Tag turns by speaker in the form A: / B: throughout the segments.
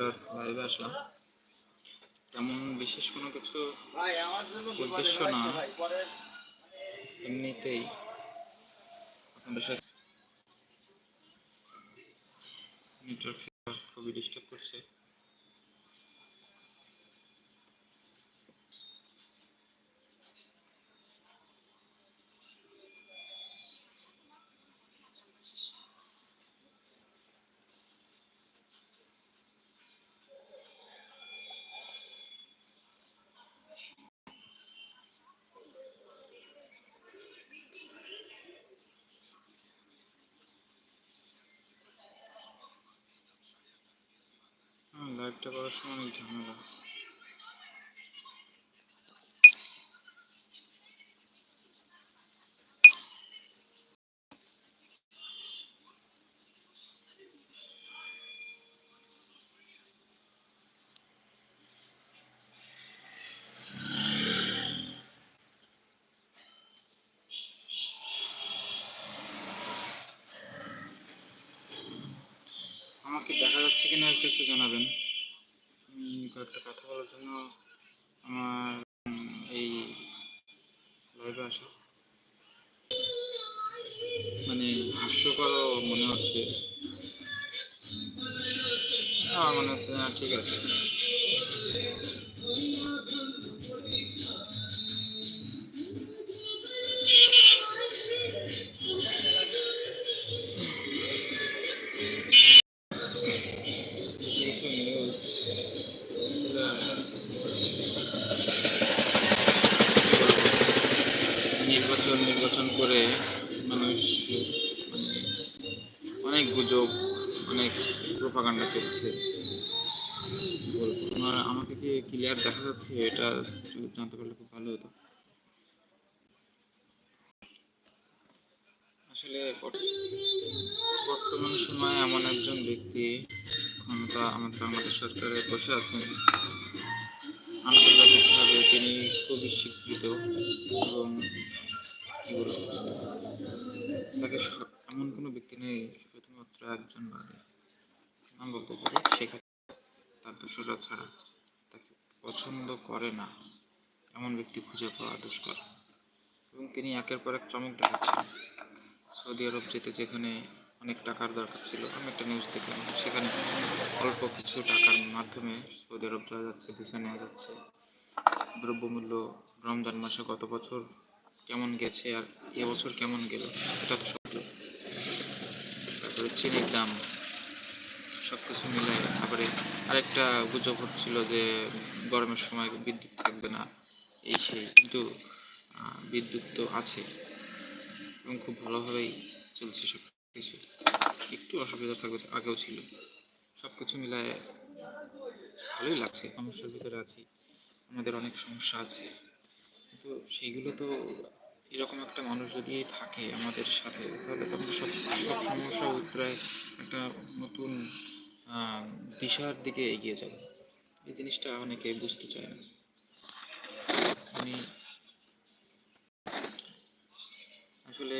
A: হঠাৎ লাইভে আসলাম। তেমন বিশেষ কোনো কিছু উদ্দেশ্য না। এমনিতেই আপনাদের সাথে নেটওয়ার্ক খুবই ডিস্টার্ব করছে হ্যাঁ লাইভটা করার সময় অনেক ঝামেলা আমাকে দেখা যাচ্ছে কিনা একটু একটু জানাবেন। কয়েকটা কথা বলার জন্য আমার এই লাইভে আসা। মানে হাস্যকরও মনে হচ্ছে। আমার মনে হচ্ছে না ঠিক আছে। অনেক গুজব, অনেক প্রোপাগান্ডা চলছে। কি আমাকে কি ক্লিয়ার দেখা যাচ্ছে? এটা জানতে পারলে খুব ভালো হতো। আসলে বর্তমান সময়ে এমন একজন ব্যক্তি ক্ষমতা আমাদের বাংলাদেশ সরকারে বসে আছেন। আন্তর্জাতিকভাবে তিনি খুবই স্বীকৃত এবং তাকে স- এমন কোনো ব্যক্তি নেই শুধুমাত্র একজন বাদে। নাম বলতে পারি? হাসিনা। তার দোষরা ছাড়া তাকে পছন্দ করে না। এমন ব্যক্তি খুঁজে পাওয়া দুষ্কর। এবং তিনি একের পর এক চমক দেখাচ্ছেন। সৌদি আরব যেতে যেখানে অনেক টাকার দরকার ছিল, আমি একটা নিউজ দেখলাম সেখানে অল্প কিছু টাকার মাধ্যমে সৌদি আরব যাওয়া যাচ্ছে ভিসা নেওয়া যাচ্ছে। দ্রব্যমূল্য রমজান মাসে গত বছর কেমন গেছে আর এবছর কেমন গেল, এটা তো চিনির দাম সব কিছু মিলে তারপরে আরেকটা গুজব হচ্ছিল যে গরমের সময় বিদ্যুৎ থাকবে না, এই সেই, কিন্তু বিদ্যুৎ তো আছে এবং খুব ভালোভাবেই চলছে সব কিছু একটু অসুবিধা থাকবে আগেও ছিল। সব কিছু মিলায় ভালোই লাগছে সমস্যার ভিতরে আছি, আমাদের অনেক সমস্যা আছে। কিন্তু সেইগুলো তো এরকম একটা মানুষ যদি থাকে আমাদের সাথে, তাহলে তো আমরা সব সব সমস্যা উত্তরায় একটা নতুন দিশার দিকে এগিয়ে যাব। এই জিনিসটা অনেকে বুঝতে চায় না। আমি আসলে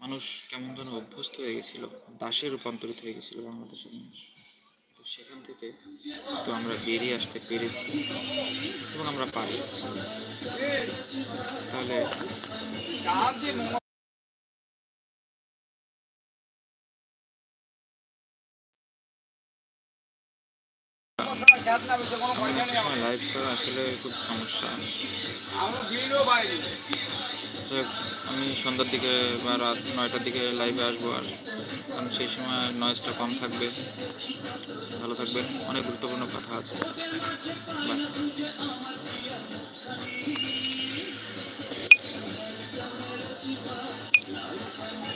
A: মানুষ কেমন যেন অভ্যস্ত হয়ে গেছিল, দাসে রূপান্তরিত হয়ে গেছিল বাংলাদেশের মানুষ। তো সেখান থেকে তো আমরা বেরিয়ে আসতে পেরেছি এবং আমরা পারি। তাহলে লাইফটা আসলে খুব সমস্যা আমি সন্ধ্যার দিকে বা রাত নয়টার দিকে লাইভে আসব আর কারণ সেই সময় নয়েজটা কম থাকবে। ভালো থাকবে অনেক গুরুত্বপূর্ণ কথা আছে।